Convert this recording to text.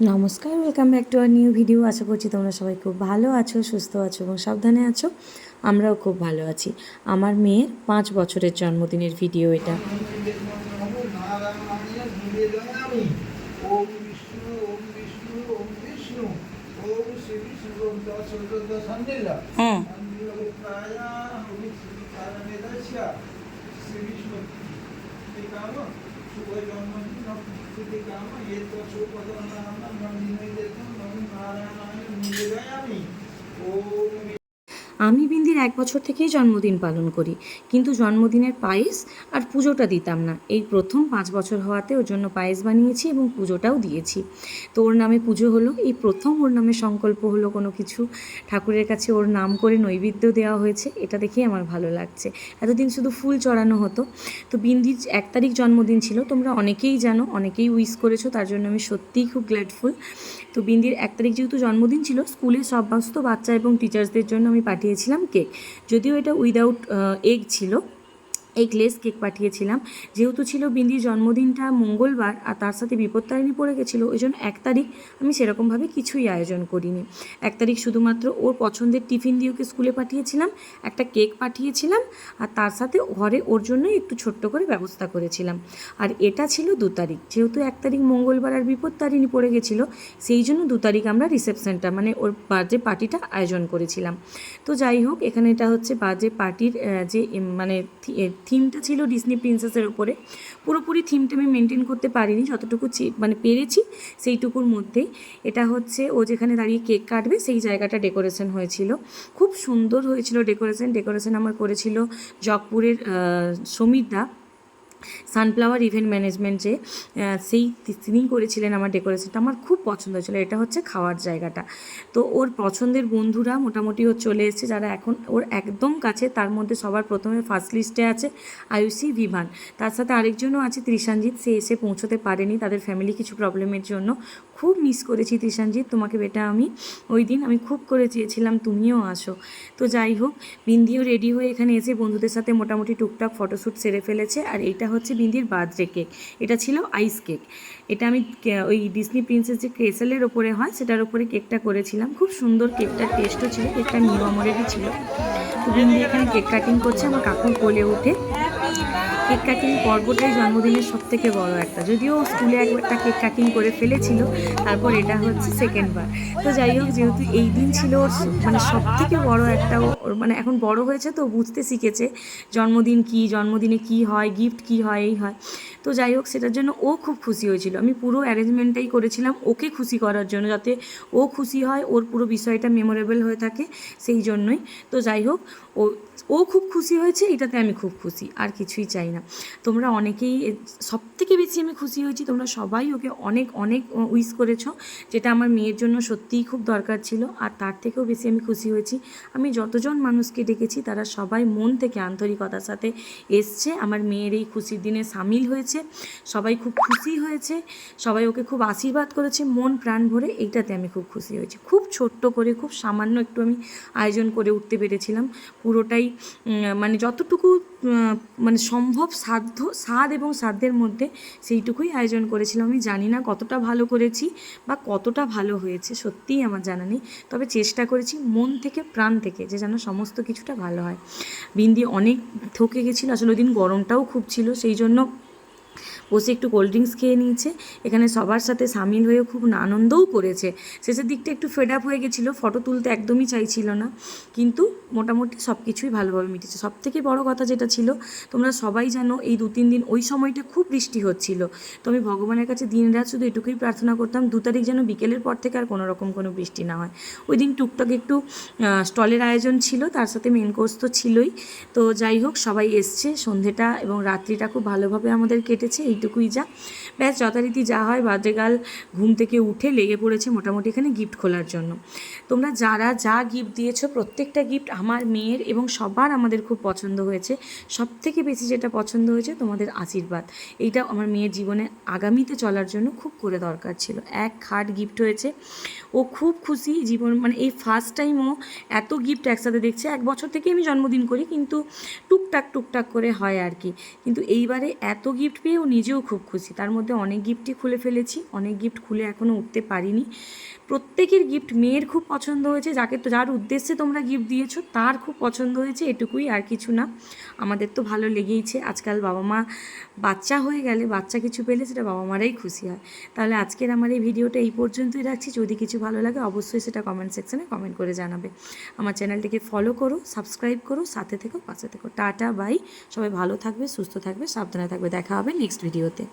নমস্কার welcome back to our new video আশা করছি তোমরা সবাই খুব ভালো আছো সুস্থ আছো এবং সাবধানে আছো। আমরাও খুব ভালো আছি। আমার মেয়ের পাঁচ বছরের জন্মদিনের ভিডিও এটা। ওম శుభ బ్రహ్మణి శుద్ధి కామ? ఏ త్వ আমি বিন্দির এক বছর থেকেই জন্মদিন পালন করি। কিন্তু জন্মদিনের পায়েস আর পুজোটা দিতাম না। এই প্রথম পাঁচ বছর হওয়াতে ওর জন্য পায়েস বানিয়েছি এবং পুজোটাও দিয়েছি। তো ওর নামে পুজো হলো। এই প্রথম ওর নামে সংকল্প হলো কোনো কিছু। ঠাকুরের কাছে ওর নাম করে নৈবেদ্য দেওয়া হয়েছে। এটা দেখেই আমার ভালো লাগছে। এতদিন শুধু ফুল চড়ানো হতো। তো বিন্দির এক তারিখ জন্মদিন ছিল। তোমরা অনেকেই জানো, অনেকেই উইশ করেছ। তার জন্য আমি সত্যিই খুব গ্ল্যাডফুল তো বিন্দির এক তারিখ যেহেতু জন্মদিন ছিল, স্কুলে সমস্ত বাচ্চা এবং টিচার্সদের জন্য আমি পাঠিয়েছিলাম কেক। যদিও এটা উইদাউট এগ ছিল। এগলেস কেক পাঠিয়েছিলাম। যেহেতু ছিল বিন্দির জন্মদিনটা মঙ্গলবার আর তার সাথে বিপত্তারিণী পড়ে গেছিল ওই জন্য এক তারিখ আমি সেরকমভাবে কিছুই আয়োজন করিনি। এক তারিখ শুধুমাত্র ওর পছন্দের টিফিন দিয়ে ওকে স্কুলে পাঠিয়েছিলাম, একটা কেক পাঠিয়েছিলাম আর তার সাথে ঘরে ওর জন্য একটু ছোট্ট করে ব্যবস্থা করেছিলাম। আর এটা ছিল দু তারিখ, যেহেতু এক তারিখ মঙ্গলবার আর বিপত্তারিণী পড়ে গেছিল, সেই জন্য দু তারিখ আমরা রিসেপশনটা মানে ওর বার্থডে পার্টিটা আয়োজন করেছিলাম। তো যাই হোক, এখানে এটা হচ্ছে বার্থডে পার্টির যে মানে থিমটা ছিল ডিসনি প্রিন্সেসের উপরে। পুরোপুরি থিমটা আমি মেনটেন করতে পারিনি, যতটুকু মানে পেরেছি সেইটুকুর মধ্যে। এটা হচ্ছে ও যেখানে দাঁড়িয়ে কেক কাটবে, সেই জায়গাটা ডেকোরেশন হয়েছিল। খুব সুন্দর হয়েছিল ডেকোরেশন ডেকোরেশন আমার করেছিল জগপুরের সমীরদা সানফ্লাওয়ার ইভেন্ট ম্যানেজমেন্ট যে সেই তিনি করেছিলেন আমার ডেকোরেশনটা। আমার খুব পছন্দ হয়েছিল। এটা হচ্ছে খাওয়ার জায়গাটা। তো ওর পছন্দের বন্ধুরা মোটামুটি ও চলে এসেছে যারা এখন ওর একদম কাছে। তার মধ্যে সবার প্রথমে ফার্স্ট লিস্টে আছে আয়ুষী বিমান তার সাথে আরেকজনও আছে ত্রিশানজিৎ সে এসে পৌঁছতে পারেনি তাদের ফ্যামিলি কিছু প্রবলেমের জন্য। খুব মিস করেছি ত্রিশানজিৎ তোমাকে বেটা আমি ওই দিন আমি খুব করে চেয়েছিলাম, তুমিও আসো। তো যাই হোক, বিন্দিও রেডি হয়ে এখানে এসে বন্ধুদের সাথে মোটামুটি টুকটাক ফটোশ্যুট সেরে ফেলেছে। আর এইটা হচ্ছে বিন্দির বার্থডে কেক। এটা ছিল আইস কেক। এটা আমি ওই ডিসনি প্রিন্সেস যে ক্রেসেলের ওপরে হয়, সেটার ওপরে কেকটা করেছিলাম। খুব সুন্দর কেকটার টেস্টও ছিল, কেকটা নিউ আমরেরই ছিল। তো বিন্দি এখানে কেক কাটিং করছে, আমার কাকু কোলে উঠে কেক কাটিং পর্বটাই জন্মদিনের সব থেকে বড়ো একটা। যদিও স্কুলে একবারটা কেক কাটিং করে ফেলেছিল, তারপর এটা হচ্ছে সেকেন্ডবার তো যাই হোক, যেহেতু এই দিন ছিল ওর মানে সব থেকে বড়ো একটা ওর মানে এখন বড় হয়েছে তো, বুঝতে শিখেছে জন্মদিন কি, জন্মদিনে কি হয় গিফট কি হয়, এই হয়। তো যাই হোক, সেটার জন্য ও খুব খুশি হয়েছিল। আমি পুরো অ্যারেঞ্জমেন্টটাই করেছিলাম ওকে খুশি করার জন্য যাতে ও খুশি হয়, ওর পুরো বিষয়টা মেমোরেবল হয়ে থাকে সেই জন্যই। তো যাই হোক, ও ও খুব খুশি হয়েছে, এটাতে আমি খুব খুশি, আর কিছুই চাই না। তোমরা অনেকেই সব থেকে বেশি আমি খুশি হয়েছি, তোমরা সবাই ওকে অনেক অনেক উইশ করেছ, যেটা আমার মেয়ের জন্য সত্যিই খুব দরকার ছিল, আর তার থেকেও বেশি আমি খুশি হয়েছি। আমি যতজন মানুষকে ডেকেছি, তারা সবাই মন থেকে আন্তরিকতার সাথে এসছে, আমার মেয়ের এই খুশির দিনে সামিল হয়েছে সবাই খুব খুশি হয়েছে। সবাই ওকে খুব আশীর্বাদ করেছে। মন প্রাণ ভরে এইটাতে আমি খুব খুশি হয়েছি। খুব ছোট্ট করে, খুব সামান্য একটু আমি আয়োজন করে উঠতে পেরেছিলাম। পুরোটাই মানে যতটুকু মানে সম্ভব সাধ্য, স্বাদ এবং সাধ্যের মধ্যে সেইটুকুই আয়োজন করেছিলাম। আমি জানি না কতটা ভালো করেছি বা কতটা ভালো হয়েছে, সত্যিই আমার জানা নেই। তবে চেষ্টা করেছি মন থেকে, প্রাণ থেকে যে যেন সমস্ত কিছুটা ভালো হয়। বিন্দি অনেক থকে গেছিল। আসলে ওই দিন গরমটাও খুব ছিল। সেই জন্য বসে একটু কোল্ড ড্রিঙ্কস খেয়ে নিয়েছে। এখানে সবার সাথে সামিল হয়ে খুব আনন্দও করেছে। শেষের দিকটা একটু ফেড আপ হয়ে গেছিল ফটো তুলতে একদমই চাইছিল না। কিন্তু মোটামুটি সব কিছুই ভালোভাবে মিটেছে। সব থেকে বড় কথা যেটা ছিল, তোমরা সবাই জানো এই দু তিন দিন ওই সময়টা খুব বৃষ্টি হচ্ছিল। তো আমি ভগবানের কাছে দিন রাত শুধু এটুকুই প্রার্থনা করতাম, দু তারিখ যেন বিকেলের পর থেকে আর কোনো রকম কোনো বৃষ্টি না হয়। ওই দিন টুকটাক একটু স্টলের আয়োজন ছিল, তার সাথে মেন কোর্স তো ছিলই। তো যাই হোক, সবাই এসছে, সন্ধেটা এবং রাত্রিটা খুব ভালোভাবে আমাদের কেটেছে এইটুকুই যা। ব্যাস, যথারীতি যা হয় বাদ্রেগাল ঘুম থেকে উঠে লেগে পড়েছে মোটামুটি এখানে গিফট খোলার জন্য। তোমরা যারা যা গিফট দিয়েছ, প্রত্যেকটা গিফট আমার মেয়ের এবং সবার আমাদের খুব পছন্দ হয়েছে। সব থেকে বেশি যেটা পছন্দ হয়েছে, তোমাদের আশীর্বাদ। এইটা আমার মেয়ের জীবনে আগামীতে চলার জন্য খুব করে দরকার ছিল। এক খাট গিফট হয়েছে। ও খুব খুশি জীবন মানে এই ফার্স্ট টাইম ও এত গিফট একসাথে দেখছে। এক বছর থেকে আমি জন্মদিন করি, কিন্তু টুকটাক টুকটাক করে হয় আর কি। কিন্তু এইবারে এত গিফট পেয়ে ও নিজেও খুব খুশি। তার মধ্যে অনেক গিফটই খুলে ফেলেছি, অনেক গিফট খুলে এখনও উঠতে পারিনি। প্রত্যেকের গিফট মেয়ের খুব পছন্দ হয়েছে, যাকে তো যার উদ্দেশ্যে তোমরা গিফট দিয়েছ, তার খুব পছন্দ হয়েছে, এটুকুই আর কিছু না। আমাদের তো ভালো লেগেইছে। আজকাল বাবা মা বাচ্চা হয়ে গেলে, বাচ্চা কিছু পেলে সেটা বাবা মারাই খুশি হয়। তাহলে আজকের আমার এই ভিডিওটা এই পর্যন্তই রাখছি। যদি কিছু ভালো লাগে অবশ্যই সেটা কমেন্ট সেকশনে কমেন্ট করে জানাবে। আমার চ্যানেলটিকে ফলো করো সাবস্ক্রাইব করো, সাথে থেকো, পাশে থেকো। টাটা বাই সবাই ভালো থাকবে, সুস্থ থাকবে, সাবধানে থাকবে। দেখা হবে নেক্সট ভিডিওতে